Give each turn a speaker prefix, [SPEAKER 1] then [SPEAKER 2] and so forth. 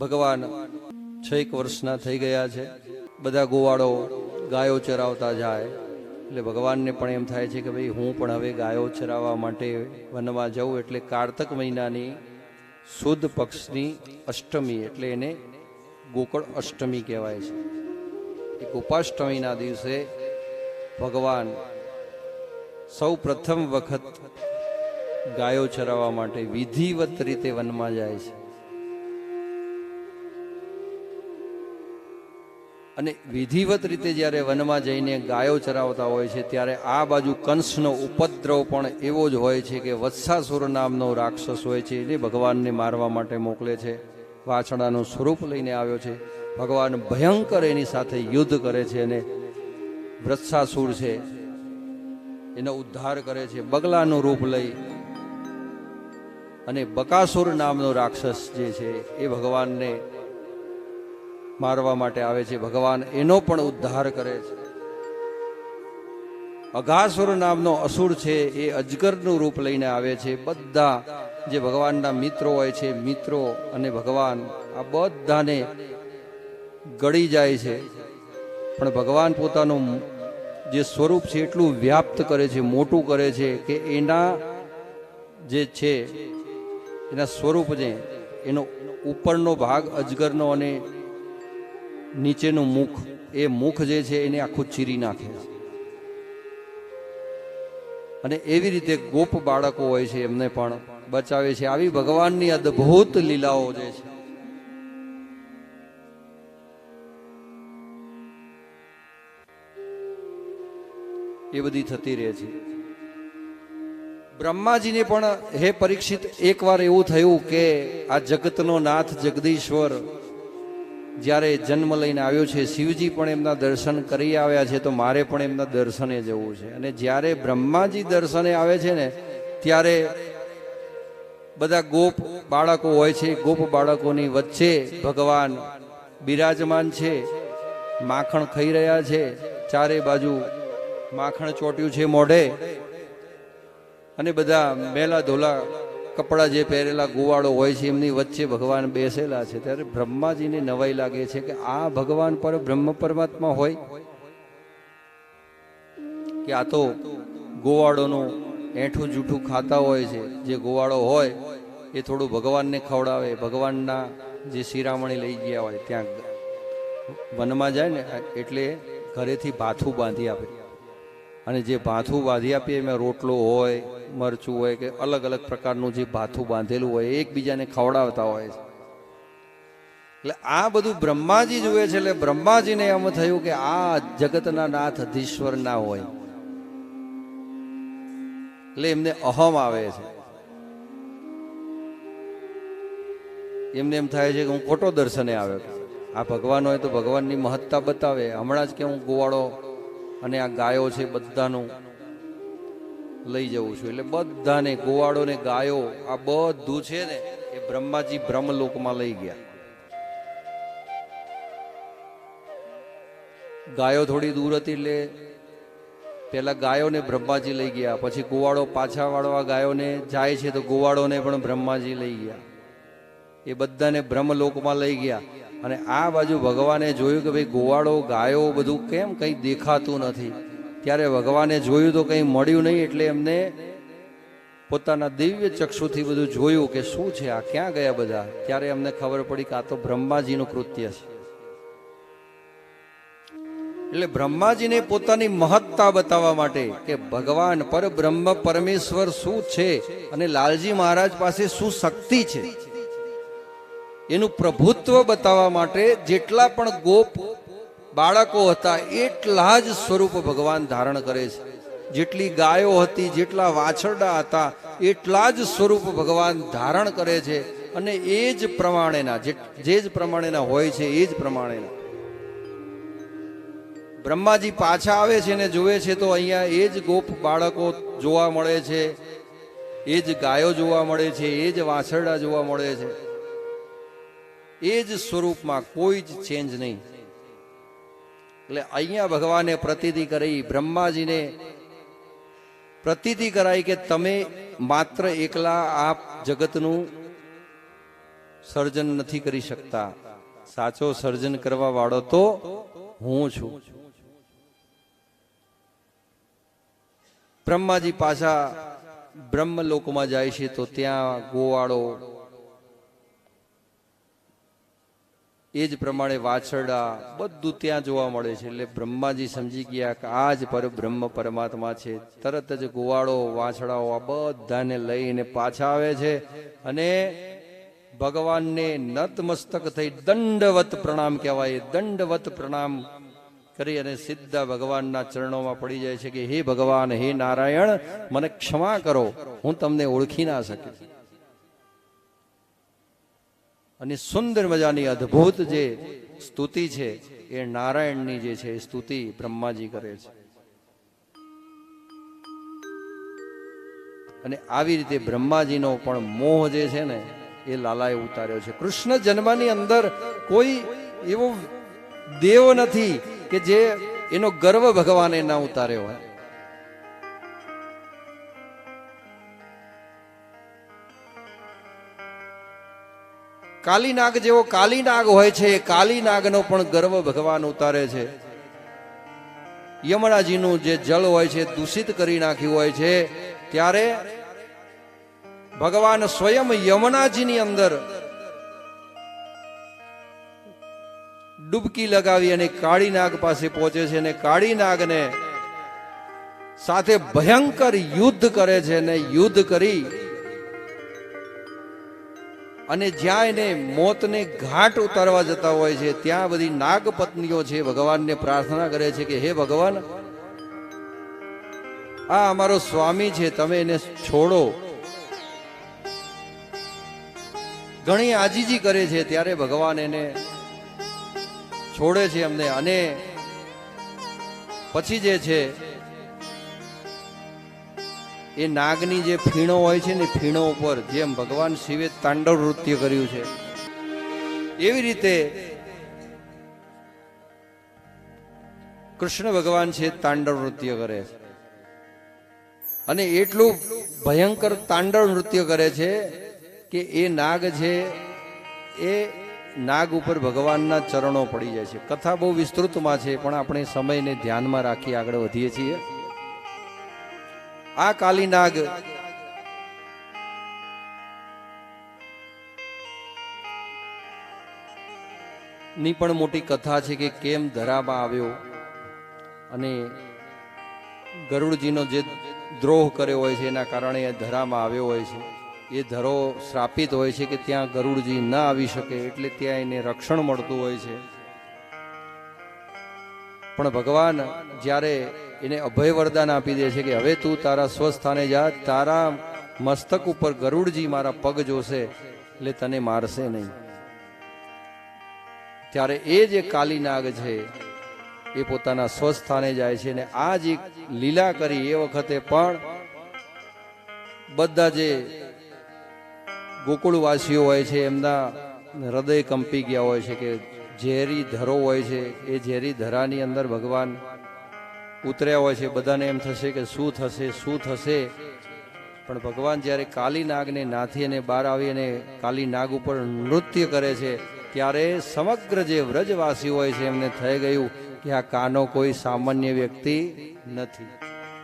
[SPEAKER 1] ભગવાન છ વર્ષના થઈ ગયા છે. બધા ગોવાળો ગાયો ચરાવતા જાય. એટલે ભગવાનને પણ એમ થાય છે કે ભાઈ, હું પણ હવે ગાયો ચરાવવા માટે વનમાં જાઉં એટલે કારતક મહિનાની સુદ પક્ષની અષ્ટમી એટલે એને ગોકળ અષ્ટમી કહેવાય છે. એ ગોપાષ્ટમીના દિવસે ભગવાન સૌ પ્રથમ વખત ગાયો ચરાવવા માટે વિધિવત રીતે વનમાં જાય છે. અને વિધિવત રીતે જ્યારે વનમાં જઈને ગાયો ચરાવતા હોય છે, ત્યારે આ બાજુ કંસનો ઉપદ્રવ પણ એવો જ હોય છે કે વત્સાસુર નામનો રાક્ષસ હોય છે એ ભગવાનને મારવા માટે મોકલે છે. વાછડાનું સ્વરૂપ લઈને આવ્યો છે. ભગવાન ભયંકર એની સાથે યુદ્ધ કરે છે અને વ્રત્સાસુર છે, એનો ઉદ્ધાર કરે છે. બગલાનું રૂપ લઈ અને બકાસુર નામનો રાક્ષસ જે છે, એ ભગવાનને મારવા માટે આવે છે. ભગવાન એનો પણ ઉદ્ધાર કરે છે. અઘાસુર નામનો અસુર છે એ અજગરનું રૂપ લઈને આવે છે. બધા જે ભગવાનના મિત્રો હોય છે, મિત્રો અને ભગવાન, આ બધાને ગળી જાય છે. પણ ભગવાન પોતાનું જે સ્વરૂપ છે એટલું વ્યાપ્ત કરે છે, મોટું કરે છે કે એના જે છે, એના સ્વરૂપને એનો ઉપરનો ભાગ અજગરનો અને નીચેનું મુખ, એ મુખ જે છે એને આખું ચીરી નાખે. છે અને એવી રીતે ગોપ બાળકો હોય છે એમને પણ બચાવે છે. આવી ભગવાનની અદ્ભુત લીલાઓ જે છે. એ બધી થતી રહે છે. બ્રહ્માજીને પણ હે પરીક્ષિત, એકવાર એવું થયું કે આ જગતનો નાથ જગદીશ્વર જ્યારે જન્મ લઈને આવ્યો છે, શિવજી પણ એમના દર્શન કરી આવ્યા છે, તો મારે પણ એમના દર્શને જવું છે. અને જ્યારે બ્રહ્માજી દર્શને આવે છે ને, ત્યારે બધા ગોપ બાળકો હોય છે, ગોપ બાળકોની વચ્ચે ભગવાન બિરાજમાન છે, માખણ ખાઈ રહ્યા છે, ચારે બાજુ માખણ ચોટ્યું છે મોઢે, અને બધા મેલા ધોલા કપડાં જે પહેરેલા ગોવાળો હોય છે, એમની વચ્ચે ભગવાન બેસેલા છે. ત્યારે બ્રહ્માજીને નવાઈ લાગે છે કે આ ભગવાન પર બ્રહ્મ પરમાત્મા હોય. કે આ તો ગોવાળોનું એઠું જૂઠું ખાતા હોય છે, જે ગોવાળો હોય, એ થોડું ભગવાનને ખવડાવે. ભગવાનના જે શિરામણી લઈ ગયા હોય, ત્યાં વનમાં જાય ને, એટલે ઘરેથી ભાથું બાંધી આપે. અને જે ભાથું બાંધી આપીએ, એમાં રોટલો હોય મરચું હોય કે અલગ અલગ પ્રકારનું જે ભાથું બાંધેલું હોય, એકબીજાને ખવડાવતા હોય છે. એટલે આ બધું બ્રહ્માજી જુએ છે, એટલે બ્રહ્માજીને એમ થયું કે આ જગતના નાથ અધીશ્વર ના હોય. એટલે એમને અહમ આવે છે. એમને એમ થાય છે કે હું ખોટો દર્શને આવ્યો. આ ભગવાન હોય તો ભગવાનની મહત્તા બતાવે. હમણાં જ કે હું ગોવાળો અને આ ગાયો છે બધાનું. લઈ જવું છું. એટલે બધાને ગોવાળો ને ગાયો, આ બધું છે ને, એ બ્રહ્માજી બ્રહ્મલોકમાં લઈ ગયા. ગાયો થોડી દૂર હતી એટલે પેલા ગાયોને બ્રહ્માજી લઈ ગયા. પછી ગોવાળો પાછા વાળવા ગાયોને જાય છે તો ગોવાળોને પણ બ્રહ્માજી લઈ ગયા. એ બધાને બ્રહ્મલોકમાં લઈ ગયા. અને આ બાજુ ભગવાને જોયું કે ભાઈ ગોવાળો, ગાયો બધું કેમ કંઈ દેખાતું નથી? ત્યારે ભગવાને જોયું તો કંઈ મળ્યું નહીં એટલે એમને પોતાના દિવ્ય ચક્ષુથી બધું જોયું કે શું છે, આ ક્યાં ગયા બધા? ત્યારે એમને ખબર પડી કે આ તો બ્રહ્માજીનું કૃત્ય છે. એટલે બ્રહ્માજીને પોતાની મહત્તા બતાવવા માટે કે ભગવાન પર બ્રહ્મ પરમેશ્વર શું છે અને લાલજી મહારાજ પાસે શું શક્તિ છે, એનું પ્રભુત્વ બતાવવા માટે જેટલા પણ ગોપ બાળકો હતા, એટલા જ સ્વરૂપ ભગવાન ધારણ કરે છે. જેટલી ગાયો હતી, જેટલા વાછરડા હતા, એટલા જ સ્વરૂપ ભગવાન ધારણ કરે છે અને એ જ પ્રમાણેના, જે જે પ્રમાણેના હોય છે, એ જ પ્રમાણેના. બ્રહ્માજી પાછા આવે છે ને જુએ છે તો અહીંયા એ જ ગોપ બાળકો જોવા મળે છે, એ જ ગાયો જોવા મળે છે, એ જ વાછરડા જોવા મળે છે. એ જ સ્વરૂપમાં કોઈ જ ચેન્જ નહીં. એટલે અહીંયા ભગવાને પ્રતિતિ કરી બ્રહ્માજીને પ્રતિતિ કરાઈ કે તમે માત્ર એકલા આ જગતનું સર્જન નથી કરી શકતા. સાચો સર્જન કરવા વાળો તો હું છું. બ્રહ્માજી પાછા બ્રહ્મલોકમાં જાય છે તો ત્યાં ગોવાળો એ જ પ્રમાણે વાછરડા બધું ત્યાં જોવા મળે છે. એટલે બ્રહ્માજી સમજી ગયા કે આ જ પર બ્રહ્મ પરમાત્મા છે. તરત જ ગોવાળો વાછડાઓ આ બધાને લઈને પાછા આવે છે અને ભગવાનને નતમસ્તક થઈ દંડવત પ્રણામ કહેવાય. દંડવત પ્રણામ કરી અને સીધા ભગવાનના ચરણોમાં પડી જાય છે કે, હે ભગવાન, હે નારાયણ, મને ક્ષમા કરો. હું તમને ઓળખી ના શકી અને સુંદર મજાની અદ્ભુત જે સ્તુતિ છે, એ નારાયણની જે છે સ્તુતિ બ્રહ્માજી કરે છે. અને આવી રીતે બ્રહ્માજીનો પણ મોહ જે છે ને, એ લાલાએ ઉતાર્યો છે. કૃષ્ણ જન્મની અંદર કોઈ એવો દેવ નથી કે જે એનો ગર્વ ભગવાને ના ઉતાર્યો હોય. કાલીનાગ જેવો કાલીનાગ હોય છે એ કાલીનાગનો પણ ગર્વ ભગવાન ઉતારે છે. યમરાજીનું જે જળ હોય છે, દૂષિત કરી નાખ્યું હોય છે, ત્યારે ભગવાન સ્વયં યમુનાજીની અંદર ડૂબકી લગાવી અને કાળીનાગ પાસે પહોંચે છે અને કાળીનાગને સાથે ભયંકર યુદ્ધ કરે છે અને યુદ્ધ કરી અને જ્યાં એને મોતને ઘાટ ઉતારવા જતા હોય છે, ત્યાં બધી નાગ પત્નીઓ છે, ભગવાનને પ્રાર્થના કરે છે કે, હે ભગવાન, આ અમારો સ્વામી છે, તમે એને છોડો. ઘણી આજીજી કરે છે, ત્યારે ભગવાન એને છોડે છે અમને. અને પછી જે છે એ નાગની જે ફીણો હોય છે ને ફીણો ઉપર જેમ ભગવાન શિવે તાંડવ નૃત્ય કર્યું છે. એવી રીતે કૃષ્ણ ભગવાન છે તાંડવ નૃત્ય કરે છે. અને એટલું ભયંકર તાંડવ નૃત્ય કરે છે કે એ નાગ છે એ નાગ ઉપર ભગવાનના ચરણો પડી જાય છે. કથા બહુ વિસ્તૃતમાં છે પણ આપણે સમયને ધ્યાનમાં રાખી આગળ વધીએ છીએ. આ કાલીનાગની પણ મોટી કથા છે કે કેમ ધરામાં આવ્યો અને ગરુડજીનો જે દ્રોહ કર્યો હોય છે, એના કારણે એ ધરામાં આવ્યો હોય છે. એ ધરો શ્રાપિત હોય છે કે ત્યાં ગરુડજી ન આવી શકે, એટલે ત્યાં એને રક્ષણ મળતું હોય છે. પણ ભગવાન જ્યારે એને અભય વરદાન આપી દે છે કે હવે તું તારા સ્વસ્થાને જા, તારા મસ્તક ઉપર ગરુડજી મારા પગ જોશે, એટલે તને મારશે નહીં. ત્યારે એ જે કાલી નાગ છે, એ પોતાના સ્વસ્થાને જાય છે અને આ જે લીલા કરી એ વખતે પણ બધા જે ગોકુળવાસીઓ હોય છે, એમના હૃદય કંપી ગયા હોય છે કે ઝેરી ધરો હોય છે, એ ઝેરી ધરાની અંદર ભગવાન ઉતર્યા હોય છે. બધાને એમ થશે કે શું થશે શું થશે? પણ ભગવાન જ્યારે કાલી નાગને નાથી અને બહાર આવી અને કાલી નાગ ઉપર નૃત્ય કરે છે, ત્યારે સમગ્ર જે વ્રજવાસી હોય છે, એમને થઈ ગયું કે આ કાનો કોઈ સામાન્ય વ્યક્તિ નથી.